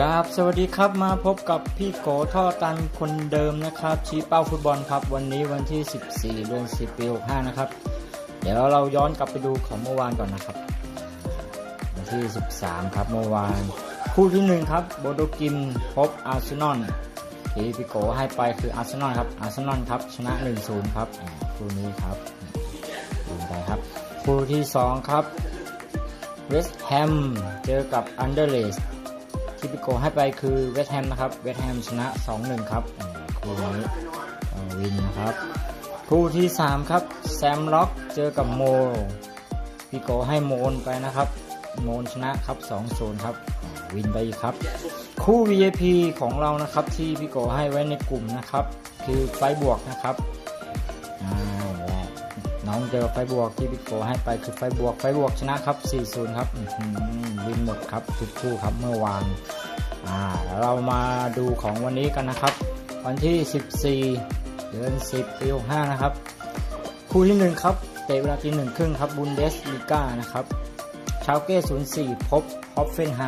ครับสวัสดีครับมาพบกับพี่โกท่อตันคนเดิมนะครับ ชี้เป้าฟุตบอลครับ วันนี้วันที่ 14เดือน10ปี65นะครับ เดี๋ยวเราย้อนกลับไปดูของเมื่อวานก่อนนะครับ วันที่ 13 ครับเมื่อวาน คู่ที่ 1 ครับโบโดกิมพบอาร์เซนอลที่พี่โกให้ไปคืออาร์เซนอลครับอาร์เซนอลครับชนะ 1-0 ครับคู่นี้ครับดูไปครับ คู่ที่ 2 ครับเวสต์แฮมเจอกับอันเดอร์เลส ที่พี่โกให้ไปคือเวสต์แฮมนะครับ เวสต์แฮมชนะ 2-1 ครับอืมคู่นี้เอ่อวินนะครับ คู่ที่ 3 ครับ แซมล็อกเจอกับโมพี่โกให้โมนไปนะครับ โมนชนะครับ 2-0 ครับอ่าวินไปอีกครับ คู่ VIP ของเรานะครับที่พี่โกให้ไว้ในกลุ่มนะครับ คือไฟบวกนะครับอ่าและ น้องเจอไฟบวกที่พี่โกให้ไปคือไฟบวกไฟบวกชนะครับ 4-0 ครับวินหมดครับทุกคู่ครับเมื่อวานอ่าเรามาดูของวันนี้กันนะครับ วันที่ 14 เดือน 10 ปี65นะครับ คู่ที่ 1 ครับ เตะเวลาตีหนึ่งครึ่งครับบุนเดสลิก้านะครับชาวเก้04 พบฮอฟเฟนไฮ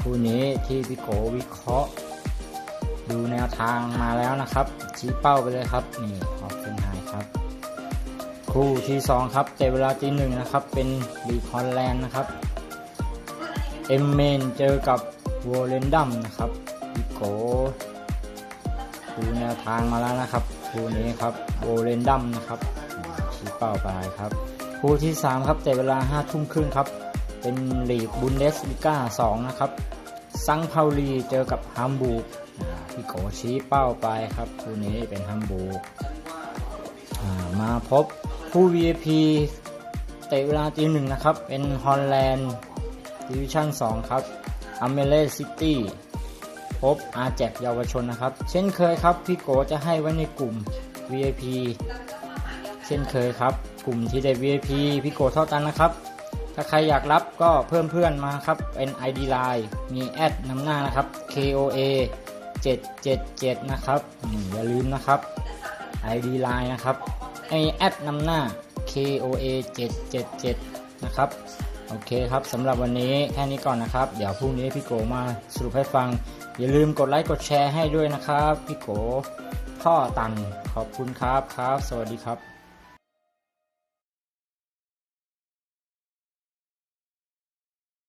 คู่นี้ที่พี่โกวิเคราะห์ ดูแนวทางมาแล้วนะครับ ชี้เป้าไปเลยครับนี่ฮอฟเฟนไฮครับ คู่ที่ 2 ครับเตเวลาตีหนึ่งนะครับ เป็นลีคอนแลนด์นะครับเอ็มเมนเจอกับวอลเลนดัมนะครับพี่โกดูแนวทางมาแล้วนะครับ คู่นี้ครับวอลเลนดัมนะครับชี้เป้าไปครับ คู่ที่ 3 ครับแต่เวลา5ทุ่มครึ่งครับ เป็นลีกบุนเดสลิก้า2นะครับซังเปาลีเจอกับฮัมบูร์กพี่โกชี้เป้าไปครับ คู่นี้เป็นฮัมบูร์กมาพบ คู่ VIP เตะเวลาตีหนึ่งนะครับ เป็นฮอลแลนด์ดิวิชั่น 2 ครับอเมเลซิตี้พบอาแจกเยาวชนนะครับ เช่นเคยครับ พี่โกจะให้ไว้ในกลุ่ม VIP เช่นเคยครับ กลุ่มที่ได้ VIP พี่โกเท่ากันนะครับ ถ้าใครอยากรับก็เพิ่มเพื่อนมาครับ เป็น ID Line มีแอดนำหน้านะครับ KOA 777 นะครับอืมอย่าลืมนะครับ ID Line นะครับ ไอแอดนำหน้า KOA 777 นะครับ โอเคครับสำหรับวันนี้แค่นี้ก่อนนะครับ เดี๋ยวพรุ่งนี้พี่โกมาสรุปให้ฟัง อย่าลืมกดไลค์กดแชร์ให้ด้วยนะครับ พี่โกพ่อตันขอบคุณครับครับ สวัสดีครับ